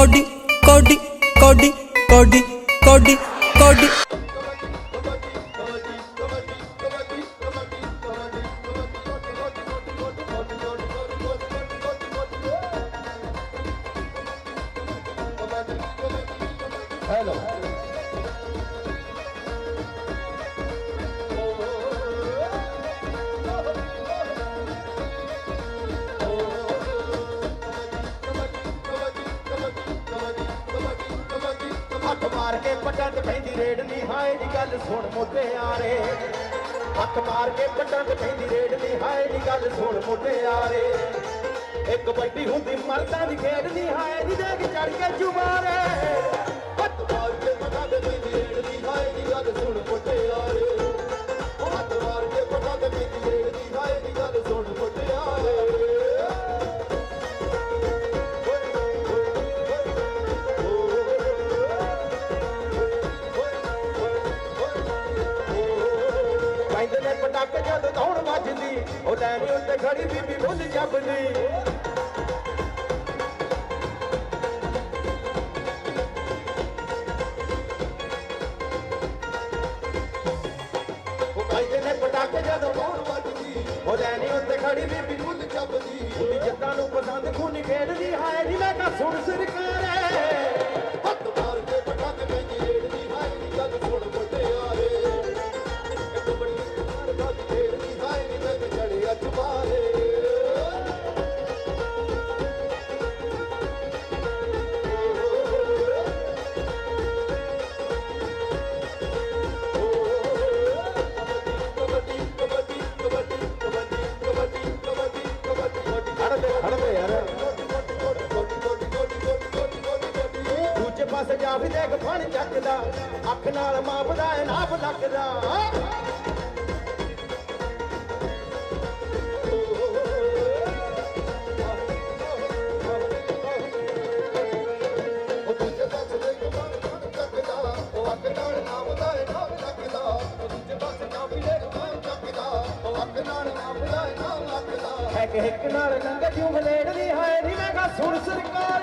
কডি কডি কডি কডি কডি কডি Hello. ਮਾਰ ਕੇ ਪੱਟਾਂ ਪੈਂਦੀ ਰੇਡ ਨਹੀਂ ਹਾਏ ਦੀ ਗੱਲ ਸੁਣ ਮੋਟੇ ਆਰੇ। ਹੱਥ ਮਾਰ ਕੇ ਪੱਟਾਂ ਪੈਂਦੀ ਰੇਡ ਨਹੀਂ ਹਾਏ ਦੀ ਗੱਲ ਸੁਣ ਮੋਟੇ ਆਰੇ। ਇੱਕ ਵੱਡੀ ਹੁੰਦੀ ਮਰਦਾਂ ਦੀ ਖੇਡ ਨਹੀਂ ਹਾਏ ਦੀ ਦੇਖ ਚੜ ਕੇ ਚੁਬਾਰੇ ਉਹ ਲੈਣੀ ਉੱਤੇ ਖੜੀ ਬੀਬੀ ਬੁੱਲ ਜੱਬਦੀ ਉਹ ਪੈਂਦੇ ਨੇ ਪਟਾਕੇ ਜਦੋਂ ਦੌੜ ਵੱਜਦੀ ਉਹ ਲੈਣੀ ਉੱਤੇ ਖੜੀ ਬੀਬੀ ਬੁੱਲ ਜੱਬਦੀ ਉਹਦੀ ਨੂੰ ਪਸੰਦ ਖੂਨ ਖੇਡਦੀ, ਹਾਏ ਨੀ ਮੈਂ ਕਾ ਸੁਣ ਸਰਕਾਰੇ ਲੱਗਦਾ। ਉਹ ਦੂਜੇ ਚੱਕਦਾ ਅੱਖ ਨਾਲ ਮਾਪਦਾ ਏ ਨਾਪ ਲੱਗਦਾ। ਇੱਕ ਨਾਲ ਲੰਗ ਜੂ ਮਲੇੜਦੀ ਹਾਏ ਨੀ ਮੈਂ ਕਾ ਸੁਣ ਸਰਕਾਰ